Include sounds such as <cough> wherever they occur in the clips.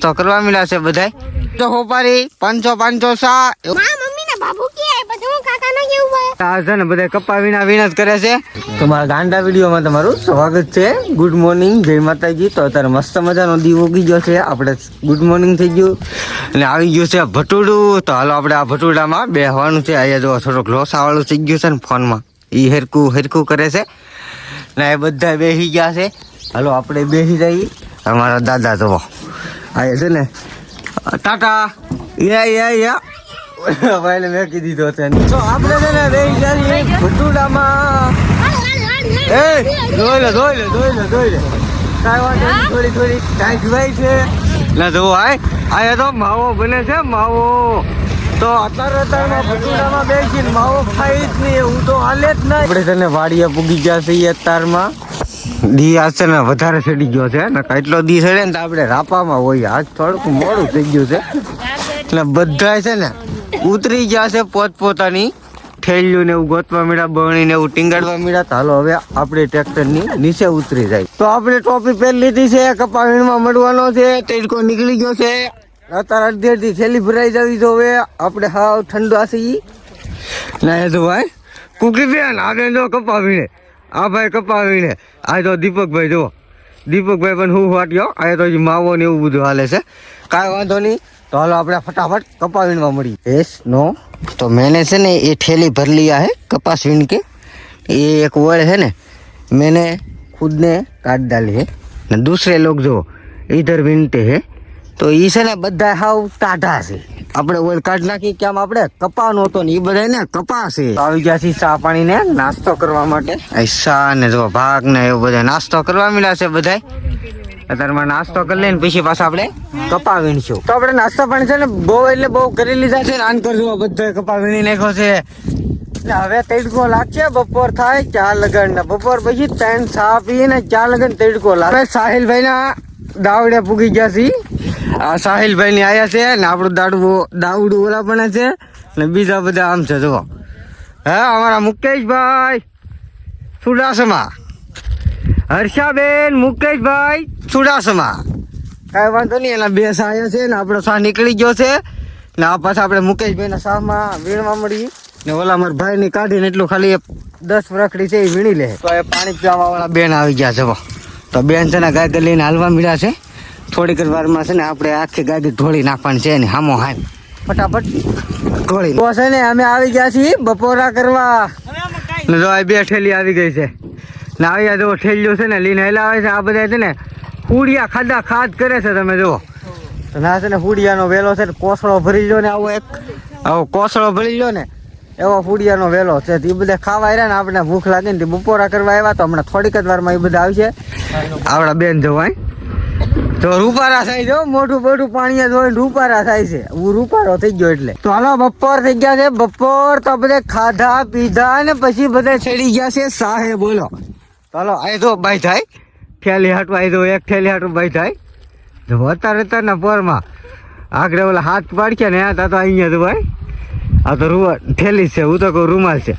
તો કરવા મળ્યા છે બધાય? તો હોપારી પાંચસો પાંચસો સા એવું માં મમ્મી ને બાબુ કે પછી હું કાકા નો કેવું હોય? આ છે ને બધા કપા વિના વિના જ કરે છે. તમારા ગાંડા વિડીયોમાં તમારું સ્વાગત છે. ગુડ મોર્નિંગ જય માતાજી. તો અત્યારે મસ્ત મજાનો દીવ ઉગી ગયો છે. આપણે ગુડ મોર્નિંગ થઈ ગયું. અને આવી ગયું છે ભટુડું. તો હાલો આપણે આ ભટુડામાં બેહવાનું છે. અહીંયા જો થોડોક લોસાવાળું થઈ ગયું છે ને ફોનમાં. એ હેરકું હેરકું કરે છે. ને એ બધા બેસી ગયા છે. હાલો આપણે બેસી જઈએ. અમારા દાદા તો આ છે ને ટાટા. યા યા યા. ભાઈને મેં કીધી તો છે. તો આપણે છે ને બેસી જઈએ ભટુડામાં એ જોઈ લે જોઈ લે જોઈ લે જોઈ લે. કાંઈ વાંધો નહીં, થોડી થોડી ટાઈટ ભાઈ છે. ના જો આય આયા તો માવો બને છે માવો. તો અત્યારે અત્યારમાં ભટુડામાં બેસીને માવો ખાઈ જ નહીં હું તો હાલે જ નહીં. આપણે તને વાડીએ પૂગી ગયા છીએ અત્યારમાં. દી આજ છે ને વધારે ચડી ગયો છે, ને એટલો દી ચડે ને તો આપણે રાપામાં હોઈએ. આજ થોડુંક મોડું થઈ ગયું છે. એટલે બધા છે ને ઉતરી ગયા છે પોતપોતાની થેલીયું ને એવું ગોતવા મળ્યા બણી ને એવું ટીંગાડવા મળ્યા તો હાલો હવે આપણે ટ્રેક્ટરની નીચે ઉતરી જાય. તો આપણે ટોપી પહેરી લીધી છે કપા વીણમાં મળવાનો છે, તેડકો નીકળી ગયો છે. અત્યારે અડધી અડધી થેલી ભરાઈ જવી તો હવે. આપણે હાવ ઠંડો આસી ના એ તો ભાઈ કુકી બેન આગળ જો કપા વીણે આ ભાઈ કપા વીણે આ તો દીપકભાઈ જો દીપકભાઈ પણ હું વાટ્યો આ તો હજી માવો ને એવું બધું હાલે છે કાંઈ વાંધો નહીં તો હાલો આપણે ફટાફટ કપા વીણવા મળી યસ નો તો મેને છે ને ये ठेली भर लिया है कपास वीण के ये एक वर्ड है ना मैंने खुद ने काट डाली है न दूसरे लोग जो इधर वीणते हैं તો ઈ છે ને બધા હાવ ટાઢા છે આપણે ઓઇલ કાઢ નાખી કેમ આપણે કપાનો હતો ને એ બધા ને કપા છે આવી ગયા છે ચા પાણી ને નાસ્તો કરવા માટે. ચા ને જો ભાગ ને એવું બધા નાસ્તો કરવા મળ્યા છે બધા અત્યારમાં નાસ્તો કરી લઈને પછી પાછા આપણે કપા વીણશું તો આપણે નાસ્તો પાણી છે ને બહુ એટલે બહુ કરી લીધા છે ને આન કરજો બધા કપા વીણી નાખ્યો છે. એટલે હવે તડકો લાગશે બપોર થાય ચા લગન ને બપોર પછી ત્રણ ચા પીને ચા લગન તડકો લાગે. સાહિલભાઈ ના દાવડે પૂગી ગયા છે આ સાહિલભાઈ ની આયા છે ને આપણું દાડવું દાવડું ઓલા પણ છે ને બીજા બધા આમ છે, જુઓ. હે, અમારા મુકેશભાઈ ચુડાસમા હર્ષાબેન, મુકેશભાઈ ચુડાસમા કાંઈ વાંધો નહીં, એના બે સાયા છે ને આપણો સાહ નીકળી ગયો છે ને આ પાછા આપણે મુકેશભાઈના સાહમાં વીણવા મળી ને ઓલા મારા ભાઈને કાઢીને એટલું ખાલી દસ વરખડી છે એ વીણી લે. તો એ પાણી પીવા વાળા બેન આવી ગયા છે તો બેન છે ને ગાય લઈને હાલવા મળ્યા છે. થોડીક જ વારમાં છે ને આપણે આખી ગાડી ઢોળી નાખવાની છે ને હામો હામ ફટાફટ ઢોળી. તો છે ને અમે આવી ગયા છીએ બપોરા કરવા. જો આ બે ઠેલી આવી ગઈ છે. ને આવ્યા જો ઠેલીઓ છે ને લઈને હેલાવે છે આ બધા છે ને હુડિયા ખાધા ખાધ કરે છે તમે જુઓ. તો ના છે ને હુડિયાનો વેલો છે ને કોસળો ભરી લો ને આવો એક. આવો કોસળો ભરી લો ને. એવો ફૂડિયાનો વેલો છે. તો એ બધા ખાવા આવ્યા ને આપણે ભૂખ લાગે ને બપોરા કરવા આવ્યા તો હમણાં થોડીક જ વારમાં એ બધા આવશે. આપણા બેન જવાય. તો રૂપારા થાય છે મોટું મોટું પાણી જોઈને રૂપારા થાય છે. હું રૂપારો થઈ ગયો એટલે. તો હાલો, બપોર થઈ ગયા છે. બપોર તો બધે ખાધા, પીધા ને પછી બધા ચડી ગયા છે. સાહે બોલો. ચાલો આવી તો બાઈ થાય. ઠેલી હાટું, આય તો એક થેલી હાટું ભાઈ થાય. તો અત્યારે અત્યારના પોરમાં આગળ ઓલા હાથ પાડશે ને આ તો અહીંયા તો ભાઈ આ તો રૂવા, ઠેલી છે, હું તો કહું રૂમાલ છે.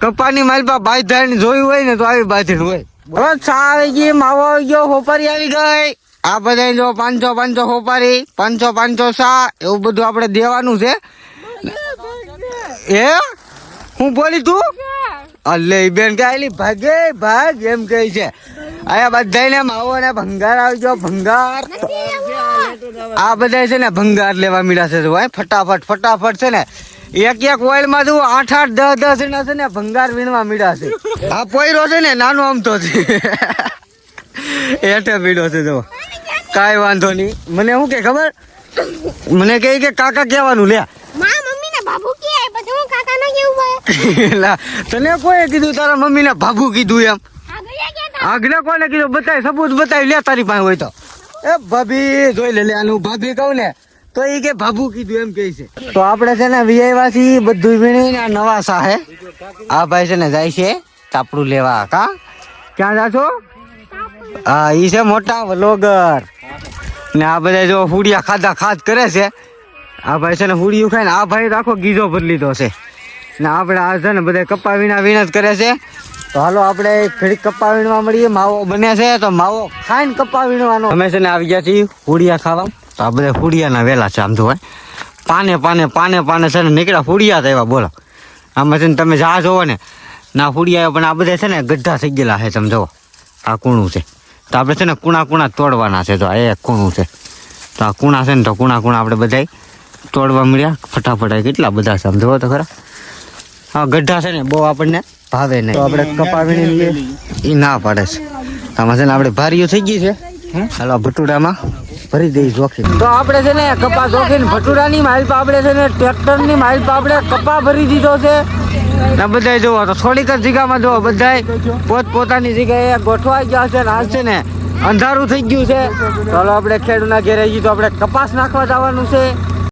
કપાની માલપા ને જોયું હોય ને તો આવી બાજુ હોય. બસ આવી ગઈ, માવો આવી ગયો, હોપારી આવી ગઈ. આ બધા જો પાંચસો પાંચસો હોપારી પાંચસો પાંચસો સા, એવું બધું આપણે દેવાનું છે. એ હું બોલી તું? અલે બેન કે આલી ભાગે, ભાગ એમ કહે છે. આયા બધાને માવો ને ભંગાર આવજો, ભંગાર. આ બધા છે ને ભંગાર લેવા મીડા છે તો ભાઈ ફટાફટ ફટાફટ છે ને. એક એક ઓઇલમાં તું આઠ આઠ, દસ દસ જણા છે ને ભંગાર વીણવા મીડા છે. આ પોયરો છે ને, નાનો આમતો છે. <laughs> એઠે પીડો છે જો. કાંઈ વાંધો નહીં. મને શું કે ખબર? મને કહે કે કાકા કહેવાનું લે મમ્મી ને નો તને કોઈ કીધું? તારા મમ્મીને ભાભુ કીધું એમ. આગળ કોને કીધું? બતાય સબૂત બતાવી લે તારી પાસે હોય તો. એ ભાભી જોઈ લે લે આનું ભાભી કહું ને તો એ કે ભાભુ કીધું એમ કહે છે. તો આપણે છે ને વીઆઈવાસી બધું વીણીને આ નવા સાહે આ ભાઈ છે ને જાય છે તાપડું લેવા કા? ક્યાં જાશો? હા એ છે મોટા વ્લોગર. ને આ બધા જો હુડિયા ખાધા ખાધ કરે છે. આ ભાઈ છે ને હુડિયું ખાય ને આ ભાઈ તો આખો ગીજો ભરી લીધો છે. ને આપણે આ છે ને બધા કપા વીણા વીણા જ કરે છે. તો હાલો આપણે ઘડી કપા વીણવા મળીએ. માવો બને છે તો માવો ખાઈને કપા વીણવાનો અમે છે ને આવી ગયા છીએ હુડિયા ખાવા. તો આ બધા ફૂડિયાના વેલા છે આમ હોય. પાને પાને પાને પાને છે ને નીકળ્યા ફૂડિયા હતા એવા બોલો. આમાં છે ને તમે જા જોવો ને. ના ફૂડિયા પણ આ બધા છે ને ગઢા થઈ ગયેલા છે, તમે જોવો આ કૂણું છે? તો આપણે છે ને કૂણા કૂણા તોડવાના છે. તો આ એક કૂણું છે. તો આ કૂણા છે ને તો કૂણા કૂણા આપણે બધાય તોડવા મળ્યા. ફટાફટ કેટલા બધા છે આમ તો ખરા. હા ગઢા છે ને બહુ આપણને ભાવે નહીં. તો આપણે કપાવીને લઈએ. એ ના પાડે છે. આમાં છે ને આપણે ભારીઓ થઈ ગઈ છે. હાલો ભટુડામાં ભરી દઈ જોખી તો આપણે છે ને કપા જોખીને ભટુડાની માઇલ આપણે છે ને ટ્રેક્ટરની માઇલ આપણે કપા ભરી દીધો છે. ને બધા જોવો તો થોડીક જ જગ્યામાં જોવો બધા પોત પોતાની જગ્યાએ ગોઠવાઈ ગયા છે ને છે ને, અંધારું થઈ ગયું છે. ચાલો આપણે ખેડૂના ઘેરે જઈએ તો આપણે કપાસ નાખવા જવાનું છે.